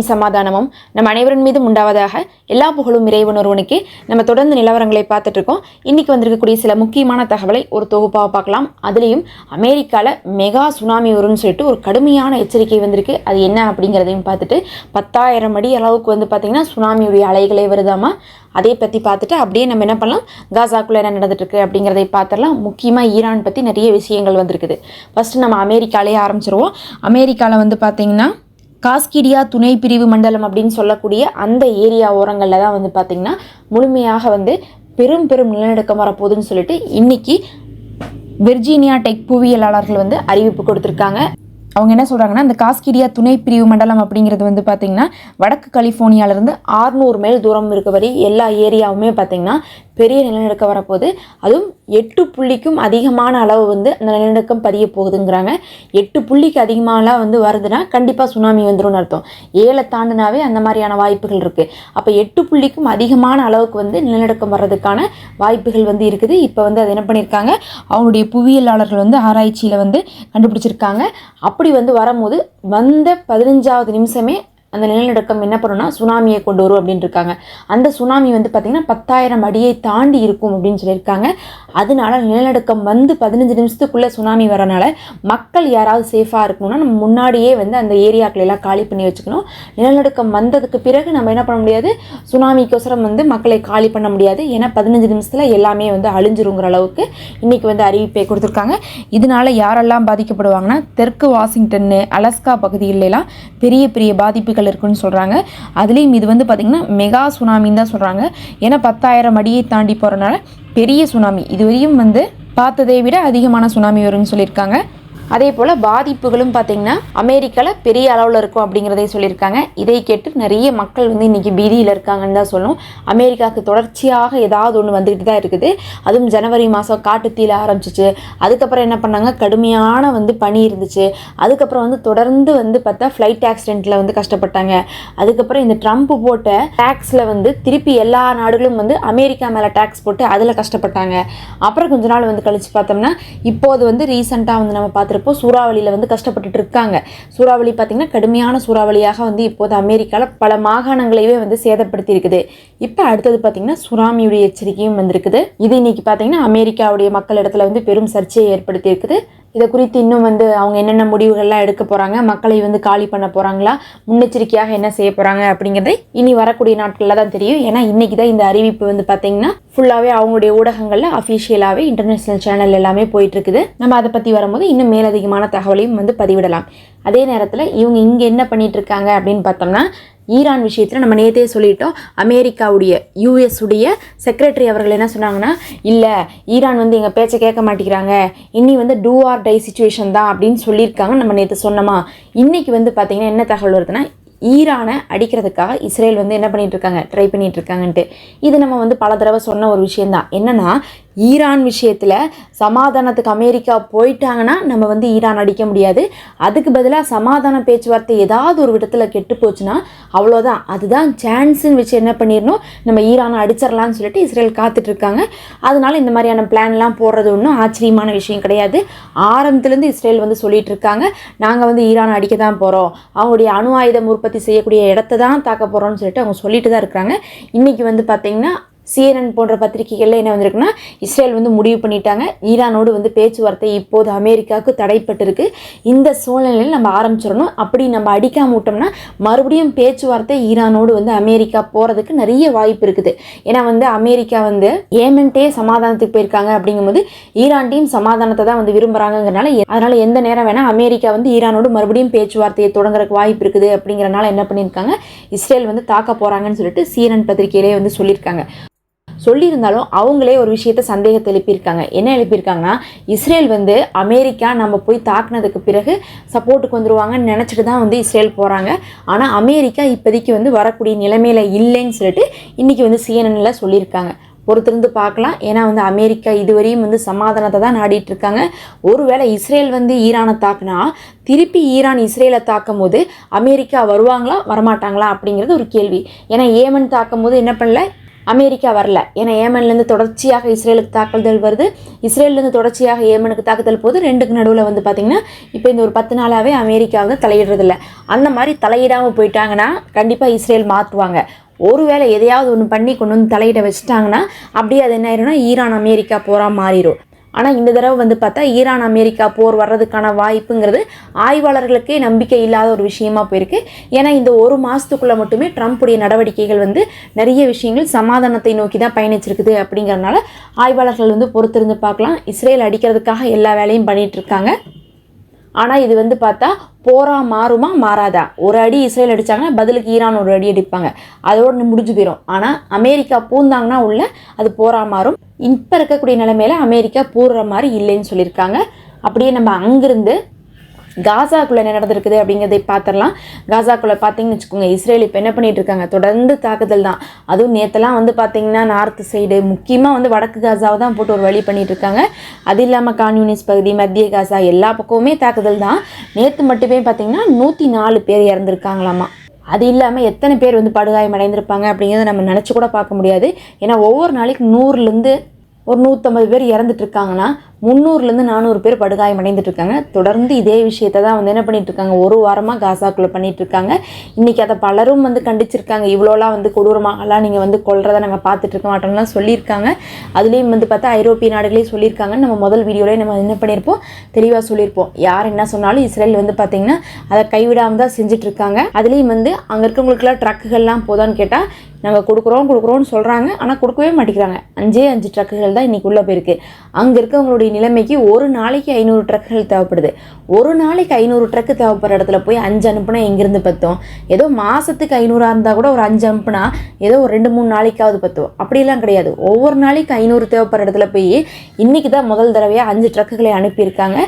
சமாதானமும் நம் அனைவரின் மீதும் உண்டாவதாக எல்லா புகழும் இறைவன் ஒருவனுக்கு நம்ம தொடர்ந்து நிலவரங்களை பார்த்துட்டு இருக்கோம் இன்னைக்கு வந்திருக்கக்கூடிய சில முக்கியமான தகவலை ஒரு தொகுப்பாக பார்க்கலாம். அதுலேயும் அமெரிக்காவில் மெகா சுனாமி வரும்னு சொல்லிட்டு ஒரு கடுமையான எச்சரிக்கை வந்திருக்கு. அது என்ன அப்படிங்கிறதையும் பார்த்துட்டு பத்தாயிரம் அடி அளவுக்கு வந்து பார்த்திங்கன்னா சுனாமியுடைய அலைகளே வருதாமா? அதை பற்றி பார்த்துட்டு அப்படியே நம்ம என்ன பண்ணலாம்? காசாக்குள்ளே என்ன நடந்துட்டுருக்கு அப்படிங்கிறதை பார்த்துடலாம். முக்கியமாக ஈரான் பற்றி நிறைய விஷயங்கள் வந்திருக்குது. ஃபஸ்ட்டு நம்ம அமெரிக்காலே ஆரம்பிச்சிருவோம். அமெரிக்காவில் வந்து பார்த்திங்கன்னா காஸ்கிடியா துணை பிரிவு மண்டலம் அப்படின்னு சொல்லக்கூடிய அந்த ஏரியா ஓரங்களில் தான் வந்து பார்த்திங்கன்னா முழுமையாக வந்து பெரும் பெரும் நிலநடுக்கம் வரப்போகுதுன்னு சொல்லிட்டு இன்றைக்கி வெர்ஜீனியா டெக் புவியியலாளர்கள் வந்து அறிவிப்பு கொடுத்துருக்காங்க. அவங்க என்ன சொல்கிறாங்கன்னா இந்த காஸ்கிடியா துணை பிரிவு மண்டலம் அப்படிங்கிறது வந்து பார்த்திங்கன்னா வடக்கு கலிஃபோர்னியாவிலேருந்து ஆறுநூறு மைல் தூரம் இருக்க வரை எல்லா ஏரியாவுமே பார்த்திங்கன்னா பெரிய நிலநடுக்கம் வரப்போகுது. அதுவும் எட்டு புள்ளிக்கும் அதிகமான அளவு வந்து அந்த நிலநடுக்கம் பதிய போகுதுங்கிறாங்க. எட்டு புள்ளிக்கு அதிகமாகலாம் வந்து வருதுன்னா கண்டிப்பாக சுனாமி வந்துடும் அர்த்தம். ஏழை தாண்டினாவே அந்த மாதிரியான வாய்ப்புகள் இருக்குது அப்போ எட்டு புள்ளிக்கும் அதிகமான அளவுக்கு வந்து நிலநடுக்கம் வர்றதுக்கான வாய்ப்புகள் வந்து இருக்குது. இப்போ வந்து அதை என்ன பண்ணியிருக்காங்க அவங்களுடைய புவியியலாளர்கள் வந்து ஆராய்ச்சியில் வந்து கண்டுபிடிச்சிருக்காங்க. அப்படி வந்து வரும்போது வந்த பதினஞ்சாவது நிமிஷமே அந்த நிலநடுக்கம் என்ன பண்ணுன்னா சுனாமியை கொண்டு வரும் அப்படின்னு இருக்காங்க அந்த சுனாமி வந்து பார்த்திங்கன்னா பத்தாயிரம் அடியை தாண்டி இருக்கும் அப்படின்னு சொல்லியிருக்காங்க. அதனால நிலநடுக்கம் வந்து பதினஞ்சு நிமிஷத்துக்குள்ளே சுனாமி வரனால மக்கள் யாராவது சேஃபாக இருக்கணும்னா நம்ம முன்னாடியே வந்து அந்த ஏரியாக்களை எல்லாம் காலி பண்ணி வச்சுக்கணும். நிலநடுக்கம் வந்ததுக்கு பிறகு நம்ம என்ன பண்ண முடியாது? சுனாமிக்கோசரம் வந்து மக்களை காலி பண்ண முடியாது. ஏன்னா பதினஞ்சு நிமிஷத்தில் எல்லாமே வந்து அழிஞ்சிருங்கிற அளவுக்கு இன்றைக்கி வந்து அறிவிப்பை கொடுத்துருக்காங்க. இதனால யாரெல்லாம் பாதிக்கப்படுவாங்கன்னா தெற்கு வாஷிங்டன்னு அலஸ்கா பகுதிகளெல்லாம் பெரிய பெரிய பாதிப்புகள் இருக்குன்னு சொல்கிறாங்க அதுலேயும் இது வந்து பார்த்திங்கன்னா மெகா சுனாமின்னு தான் சொல்கிறாங்க ஏன்னா பத்தாயிரம் அடியை தாண்டி போகிறனால பெரிய சுனாமி. இதுவரையும் வந்து பார்த்ததை விட அதிகமான சுனாமி வரும்னு சொல்லியிருக்காங்க. அதே போல் பாதிப்புகளும் பார்த்திங்கன்னா அமெரிக்காவில் பெரிய அளவில் இருக்கும் அப்படிங்கிறதே சொல்லியிருக்காங்க. இதை கேட்டு நிறைய மக்கள் வந்து இன்றைக்கி பீதியில் இருக்காங்கன்னு தான் சொல்லணும். அமெரிக்காவுக்கு தொடர்ச்சியாக ஏதாவது ஒன்று வந்துக்கிட்டு தான் இருக்குது. அதுவும் ஜனவரி மாதம் காட்டுத்தீல ஆரம்பிச்சிச்சு. அதுக்கப்புறம் என்ன பண்ணாங்க? கடுமையான வந்து பனி இருந்துச்சு. அதுக்கப்புறம் வந்து தொடர்ந்து வந்து பார்த்தா ஃப்ளைட் ஆக்சிடெண்ட்டில் வந்து கஷ்டப்பட்டாங்க. அதுக்கப்புறம் இந்த ட்ரம்ப் போட்ட டேக்ஸில் வந்து திருப்பி எல்லா நாடுகளும் வந்து அமெரிக்கா மேலே டேக்ஸ் போட்டு அதில் கஷ்டப்பட்டாங்க. அப்புறம் கொஞ்ச நாள் வந்து கழிச்சு பார்த்தோம்னா இப்போது வந்து ரீசெண்டாக வந்து நம்ம பார்த்து பார்த்துருப்போம் சூறாவளியில் வந்து கஷ்டப்பட்டுட்டு இருக்காங்க. சூறாவளி பார்த்திங்கன்னா கடுமையான சூறாவளியாக வந்து இப்போது அமெரிக்காவில் பல மாகாணங்களையே வந்து சேதப்படுத்தி இருக்குது இப்போ அடுத்தது பார்த்திங்கன்னா சுனாமியுடைய எச்சரிக்கையும் வந்திருக்குது. இது இன்னைக்கு பார்த்திங்கன்னா அமெரிக்காவுடைய மக்கள் இடத்துல வந்து பெரும் சர்ச்சையை ஏற்படுத்தியிருக்குது. இதை குறித்து இன்னும் வந்து அவங்க என்னென்ன முடிவுகள்லாம் எடுக்க போகிறாங்க மக்களை வந்து காலி பண்ண போகிறாங்களா முன்னெச்சரிக்கையாக என்ன செய்ய போகிறாங்க அப்படிங்கிறது இனி வரக்கூடிய நாட்களில் தான் தெரியும். ஏன்னா இன்றைக்கி தான் இந்த அறிவிப்பு வந்து பார்த்திங்கன்னா ஃபுல்லாகவே அவங்களுடைய ஊடகங்களில் அஃபிஷியலாகவே இன்டர்நேஷ்னல் சேனல் எல்லாமே போயிட்டு இருக்குது நம்ம அதை பற்றி வரும்போது இன்னும் மேலதிகமான தகவலையும் வந்து பதிவிடலாம். அதே நேரத்தில் இவங்க இங்கே என்ன பண்ணிகிட்ருக்காங்க அப்படின்னு பார்த்தோம்னா ஈரான் விஷயத்தில் நம்ம நேற்றே சொல்லிட்டோம். அமெரிக்காவுடைய யூஎஸ் உடைய செக்ரட்டரி அவர்கள் என்ன சொன்னாங்கன்னா இல்லை ஈரான் வந்து எங்கள் பேச்சை கேட்க மாட்டேங்கிறாங்க. இன்னி வந்து டூ ஆர் டை சுச்சுவேஷன் தான் அப்படின்னு சொல்லியிருக்காங்க நம்ம நேற்று சொன்னோமா? இன்றைக்கி வந்து பார்த்திங்கன்னா என்ன தகவல் வருதுன்னா ஈரானை அடிக்கிறதுக்காக இஸ்ரேல் வந்து என்ன பண்ணிகிட்ருக்காங்க இருக்காங்க? ட்ரை பண்ணிகிட்டு இருக்காங்கன்ட்டு. இது நம்ம வந்து பல தடவை சொன்ன ஒரு விஷயந்தான் என்னென்னா ஈரான் விஷயத்தில் சமாதானத்துக்கு அமெரிக்கா போயிட்டாங்கன்னா நம்ம வந்து ஈரான் அடிக்க முடியாது. அதுக்கு பதிலாக சமாதான பேச்சுவார்த்தை ஏதாவது ஒரு விடத்தில் கெட்டு போச்சுன்னா அவ்வளோதான் அதுதான் சான்ஸுன்னு வச்சு என்ன பண்ணிடணும் நம்ம ஈரானை அடிச்சிடலாம்னு சொல்லிட்டு இஸ்ரேல் காத்துட்ருக்காங்க. அதனால இந்த மாதிரியான பிளான்லாம் போடுறது ஒன்றும் ஆச்சரியமான விஷயம் கிடையாது. ஆரம்பத்துலேருந்து இஸ்ரேல் வந்து சொல்லிகிட்டு இருக்காங்க நாங்கள் வந்து ஈரான் அடிக்க தான் போகிறோம் அவங்களுடைய அணு ஆயுதம் உற்பத்தி செய்யக்கூடிய இடத்த தான் தாக்க போகிறோம்னு சொல்லிட்டு அவங்க சொல்லிட்டு தான் இருக்கிறாங்க. இன்றைக்கி வந்து பார்த்திங்கன்னா சிஎன்என் போன்ற பத்திரிகைகளில் என்ன வந்திருக்குன்னா இஸ்ரேல் வந்து முடிவு பண்ணிட்டாங்க. ஈரானோடு வந்து பேச்சுவார்த்தை இப்போது அமெரிக்காவுக்கு தடைப்பட்டிருக்கு. இந்த சூழ்நிலையில் நம்ம ஆரம்பிச்சிடணும். அப்படி நம்ம அடிக்காம விட்டோம்னா மறுபடியும் பேச்சுவார்த்தை ஈரானோடு வந்து அமெரிக்கா போகிறதுக்கு நிறைய வாய்ப்பு இருக்குது. ஏன்னா வந்து அமெரிக்கா வந்து ஏமென்ட்டே சமாதானத்துக்கு போயிருக்காங்க அப்படிங்கும்போது ஈரான்டையும் சமாதானத்தை தான் வந்து விரும்புகிறாங்கங்கிறனால அதனால் எந்த நேரம் வேணால் அமெரிக்கா வந்து ஈரானோடு மறுபடியும் பேச்சுவார்த்தையை தொடங்குறதுக்கு வாய்ப்பு இருக்குது அப்படிங்கிறனால என்ன பண்ணியிருக்காங்க இஸ்ரேல் வந்து தாக்க போகிறாங்கன்னு சொல்லிட்டு சிஎன்என் பத்திரிகையிலே வந்து சொல்லியிருக்காங்க. சொல்லியிருந்தாலும் அவங்களே ஒரு விஷயத்த சந்தேகத்தை எழுப்பியிருக்காங்க. என்ன எழுப்பியிருக்காங்கன்னா இஸ்ரேல் வந்து அமெரிக்கா நம்ம போய் தாக்குனதுக்கு பிறகு சப்போர்ட்டுக்கு வந்துருவாங்கன்னு நினச்சிட்டு தான் வந்து இஸ்ரேல் போகிறாங்க ஆனால் அமெரிக்கா இப்போதைக்கு வந்து வரக்கூடிய நிலைமையில் இல்லைன்னு சொல்லிட்டு இன்றைக்கி வந்து சிஎன்என்ல சொல்லியிருக்காங்க. பொறுத்திருந்து பார்க்கலாம். ஏன்னா வந்து அமெரிக்கா இதுவரையும் வந்து சமாதானத்தை தான் நாடிட்டு இருக்காங்க ஒருவேளை இஸ்ரேல் வந்து ஈரானை தாக்குனா திருப்பி ஈரான் இஸ்ரேலை தாக்கும் போது அமெரிக்கா வருவாங்களா வரமாட்டாங்களா அப்படிங்கிறது ஒரு கேள்வி. ஏன்னா ஏமன் தாக்கும் போது என்ன பண்ணல அமெரிக்கா வரல. ஏன்னா ஏமன்லேருந்து தொடர்ச்சியாக இஸ்ரேலுக்கு தாக்குதல் வருது. இஸ்ரேல்லேருந்து தொடர்ச்சியாக ஏமனுக்கு தாக்குதல் போது ரெண்டுக்கு நடுவில் வந்து பார்த்திங்கன்னா இப்போ இந்த ஒரு பத்து நாளாகவே அமெரிக்கா வந்து தலையிடுறதில்ல. அந்த மாதிரி தலையிடாமல் போயிட்டாங்கன்னா கண்டிப்பாக இஸ்ரேல் மாற்றுவாங்க ஒருவேளை எதையாவது ஒன்று பண்ணி கொண்டு வந்து தலையிட வச்சுட்டாங்கன்னா அப்படியே அது என்ன ஆயிரும்னா ஈரான் அமெரிக்கா போரா மாறிடும் ஆனால் இந்த தடவை வந்து பார்த்தா ஈரான் அமெரிக்கா போர் வர்றதுக்கான வாய்ப்புங்கிறது ஆய்வாளர்களுக்கே நம்பிக்கை இல்லாத ஒரு விஷயமா போயிருக்கு. ஏன்னா இந்த ஒரு மாதத்துக்குள்ளே மட்டுமே ட்ரம்ப்புடைய நடவடிக்கைகள் வந்து நிறைய விஷயங்கள் சமாதானத்தை நோக்கி தான் பயணிச்சிருக்குது அப்படிங்கிறனால ஆய்வாளர்கள் வந்து பொறுத்திருந்து பார்க்கலாம். இஸ்ரேல் அடிக்கிறதுக்காக எல்லா வேலையும் பண்ணிகிட்ருக்காங்க இருக்காங்க. ஆனால் இது வந்து பார்த்தா போரா மாறுமா மாறாதா? ஒரு அடி இஸ்ரேல் அடித்தாங்கன்னா பதிலுக்கு ஈரான் ஒரு அடி அடிப்பாங்க. அதோடு முடிஞ்சு போயிடும் ஆனால் அமெரிக்கா பூந்தாங்கன்னா உள்ள அது போரா மாறும். இப்போ இருக்கக்கூடிய நிலைமையில் அமெரிக்கா பூர்ற மாதிரி இல்லைன்னு சொல்லியிருக்காங்க. அப்படியே நம்ம அங்கிருந்து காசாக்குள்ளே என்ன நடந்திருக்குது அப்படிங்கிறதை பார்த்துடலாம். காசாக்குள்ளே பார்த்தீங்கன்னு வச்சுக்கோங்க இஸ்ரேல் இப்போ என்ன பண்ணிகிட்டு இருக்காங்க? தொடர்ந்து தாக்குதல் தான். அதுவும் நேற்றுலாம் வந்து பார்த்தீங்கன்னா நார்த்து சைடு முக்கியமாக வந்து வடக்கு காசாவை தான் போட்டு ஒரு வழி பண்ணிகிட்டு இருக்காங்க. அது இல்லாமல் கான்யூனிஸ் பகுதி மத்திய காசா எல்லா பக்கமுமே தாக்குதல் தான். நேற்று மட்டுமே பார்த்தீங்கன்னா நூற்றி நாலு பேர் இறந்துருக்காங்களாமா. அது இல்லாமல் எத்தனை பேர் வந்து படுகாயம் அடைந்திருப்பாங்க அப்படிங்கிறத நம்ம நினச்சி கூட பார்க்க முடியாது. ஏன்னா ஒவ்வொரு நாளைக்கு நூறுலேருந்து ஒரு நூற்றம்பது பேர் இறந்துட்டு இருக்காங்கன்னா முந்நூறுலேருந்து நானூறு பேர் படுகாயம் இருக்காங்க தொடர்ந்து இதே விஷயத்தை தான் வந்து என்ன பண்ணிகிட்ருக்காங்க இருக்காங்க ஒரு வாரமாக காசாக்குள்ளே பண்ணிட்டு இருக்காங்க இன்றைக்கி அதை பலரும் வந்து கண்டிச்சிருக்காங்க. இவ்வளோலாம் வந்து கொடூரமாகலாம் நீங்கள் வந்து கொள்றதை நாங்கள் பார்த்துட்டு இருக்க மாட்டோம்லாம் சொல்லியிருக்காங்க. அதுலேயும் வந்து பார்த்தா ஐரோப்பிய நாடுகளே சொல்லியிருக்காங்க நம்ம முதல் வீடியோலேயே நம்ம என்ன பண்ணியிருப்போம்? தெளிவாக சொல்லியிருப்போம். யார் என்ன சொன்னாலும் இஸ்ரேல் வந்து பார்த்திங்கன்னா அதை கைவிடாமல் தான் செஞ்சுட்டு இருக்காங்க அதுலேயும் வந்து அங்கே இருக்கவங்களுக்குலாம் ட்ரக்குகள்லாம் போதான்னு கேட்டால் நாங்கள் கொடுக்குறோம் கொடுக்குறோன்னு சொல்கிறாங்க ஆனால் கொடுக்கவே மாட்டேங்கிறாங்க. அஞ்சே அஞ்சு ட்ரக்குகள் தான் இன்றைக்கி உள்ளே போயிருக்கு. அங்கே இருக்கவங்களுடைய நிலைமைக்கு ஒரு நாளைக்கு ஐநூறு ட்ரக்குகள் தேவைப்படுது. ஒரு நாளைக்கு ஐநூறு ட்ரக்கு தேவைப்படுற இடத்துல போய் அஞ்சு அனுப்புனா எங்கேருந்து பத்தும்? ஏதோ மாதத்துக்கு ஐநூறாக இருந்தால் கூட ஒரு அஞ்சு அனுப்புனா ஏதோ ஒரு ரெண்டு மூணு நாளைக்காவது பத்தும். அப்படிலாம் கிடையாது. ஒவ்வொரு நாளைக்கு ஐநூறு தேவைப்படுற இடத்துல போய் இன்றைக்கி தான் முதல் தடவையாக அஞ்சு ட்ரக்குகளை அனுப்பியிருக்காங்க.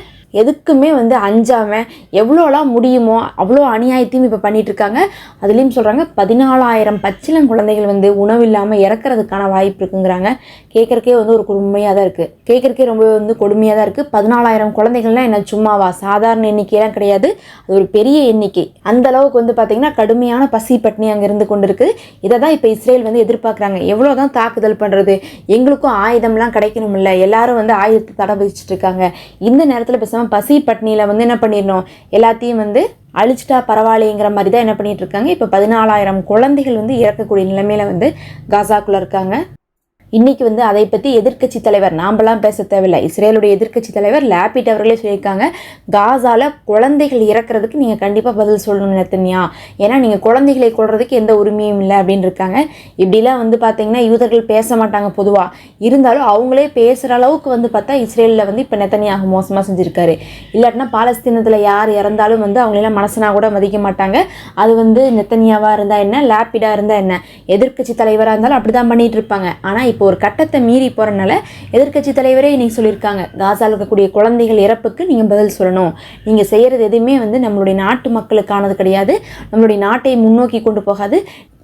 எதுக்குமே வந்து அஞ்சாமல் எவ்வளோலாம் முடியுமோ அவ்வளோ அநியாயத்தையும் இப்போ பண்ணிகிட்ருக்காங்க இருக்காங்க அதுலேயும் சொல்கிறாங்க பதினாலாயிரம் பச்சிளம் குழந்தைகள் வந்து உணவு இல்லாமல் இறக்குறதுக்கான வாய்ப்பு இருக்குங்கிறாங்க. கேட்குறக்கே வந்து ஒரு கொடுமையாக தான் இருக்குது கேட்குறக்கே ரொம்ப வந்து கொடுமையாக தான் இருக்குது பதினாலாயிரம் குழந்தைகள்லாம் என்ன சும்மாவா? சாதாரண எண்ணிக்கையெல்லாம் கிடையாது. அது ஒரு பெரிய எண்ணிக்கை. அந்த அளவுக்கு வந்து பார்த்திங்கன்னா கடுமையான பசி பட்னி அங்கே இருந்து கொண்டு இருக்குது இதை தான் இப்போ இஸ்ரேல் வந்து எதிர்பார்க்குறாங்க. எவ்வளோ தான் தாக்குதல் பண்ணுறது எங்களுக்கும் ஆயுதம்லாம் கிடைக்கணும்ல. எல்லாரும் வந்து ஆயுதத்தை தடை வச்சுட்டு இருக்காங்க. இந்த நேரத்தில் பேசாமல் பசி பட்னியில் வந்து என்ன பண்ணிடணும்? எல்லாத்தையும் வந்து அழிச்சிட்டா பரவாயில்லைங்கிற மாதிரி தான் என்ன பண்ணிட்டு இருக்காங்க. இப்போ பதினாலாயிரம் குழந்தைகள் வந்து இறக்கக்கூடிய நிலைமையில வந்து காசாக்குள்ளே இருக்காங்க. இன்றைக்கி வந்து அதை பற்றி எதிர்க்கட்சி தலைவர் நாம்பலாம் பேச தேவையில்லை. இஸ்ரேலுடைய எதிர்க்கட்சி தலைவர் லேபிட் அவர்களே சொல்லியிருக்காங்க காசாவில் குழந்தைகள் இறக்குறதுக்கு நீங்கள் கண்டிப்பாக பதில் சொல்லணும் நெத்தன்யா. ஏன்னா நீங்கள் குழந்தைகளை கொள்றதுக்கு எந்த உரிமையும் இல்லை அப்படின்னு இருக்காங்க இப்படிலாம் வந்து பார்த்தீங்கன்னா யூதர்கள் பேச மாட்டாங்க பொதுவாக இருந்தாலும் அவங்களே பேசுகிற அளவுக்கு வந்து பார்த்தா இஸ்ரேலில் வந்து இப்போ நெத்தனியாக மோசமாக செஞ்சுருக்காரு. இல்லாட்டினா பாலஸ்தீனத்தில் யார் இறந்தாலும் வந்து அவங்களெல்லாம் மனசனாக கூட மதிக்க மாட்டாங்க. அது வந்து நெத்தனியாவாக இருந்தால் என்ன லேப்பிடாக இருந்தால் என்ன? எதிர்க்கட்சி தலைவராக இருந்தாலும் அப்படி தான் பண்ணிகிட்டு இருப்பாங்க. ஆனால் இப்போ ஒரு கட்டத்தை மீறி போகிறனால எதிர்க்கட்சி தலைவரே இன்றைக்கி சொல்லியிருக்காங்க. காசாவில் இருக்கக்கூடிய குழந்தைகள் இறப்புக்கு நீங்கள் பதில் சொல்லணும். நீங்கள் செய்கிறது எதுவுமே வந்து நம்மளுடைய நாட்டு மக்களுக்கானது கிடையாது. நம்மளுடைய நாட்டை முன்னோக்கி கொண்டு போகாது.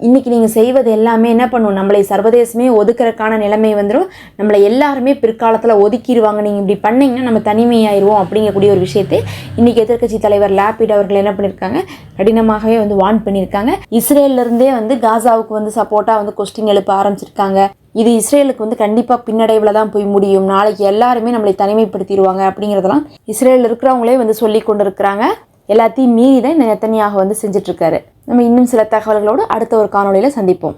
இன்றைக்கி நீங்கள் செய்வது எல்லாமே என்ன பண்ணும்? நம்மளை சர்வதேசமே ஒதுக்குறதுக்கான நிலைமை வந்துடும் நம்மளை எல்லாருமே பிற்காலத்தில் ஒதுக்கிடுவாங்க. நீங்கள் இப்படி பண்ணிங்கன்னா நம்ம தனிமையாயிருவோம் அப்படிங்கக்கூடிய ஒரு விஷயத்தை இன்றைக்கி எதிர்க்கட்சி தலைவர் லாபிட் அவர்கள் என்ன பண்ணியிருக்காங்க? கடினமாகவே வந்து வார்ன் பண்ணியிருக்காங்க. இஸ்ரேல்ல இருந்தே வந்து காசாவுக்கு வந்து சப்போர்ட்டாக வந்து கொஸ்டின் எழுப்ப ஆரம்பிச்சிருக்காங்க. இது இஸ்ரேலுக்கு வந்து கண்டிப்பாக பின்னடைவில் தான் போய் முடியும். நாளைக்கு எல்லாருமே நம்மளை தனிமைப்படுத்திடுவாங்க அப்படிங்கிறதெல்லாம் இஸ்ரேலில் இருக்கிறவங்களே வந்து சொல்லி கொண்டு இருக்கிறாங்க எல்லாத்தையும் மீறி தான் இந்த நெத்தனியாக வந்து செஞ்சுட்ருக்காரு. நம்ம இன்னும் சில தகவல்களோடு அடுத்த ஒரு காணொலியில் சந்திப்போம்.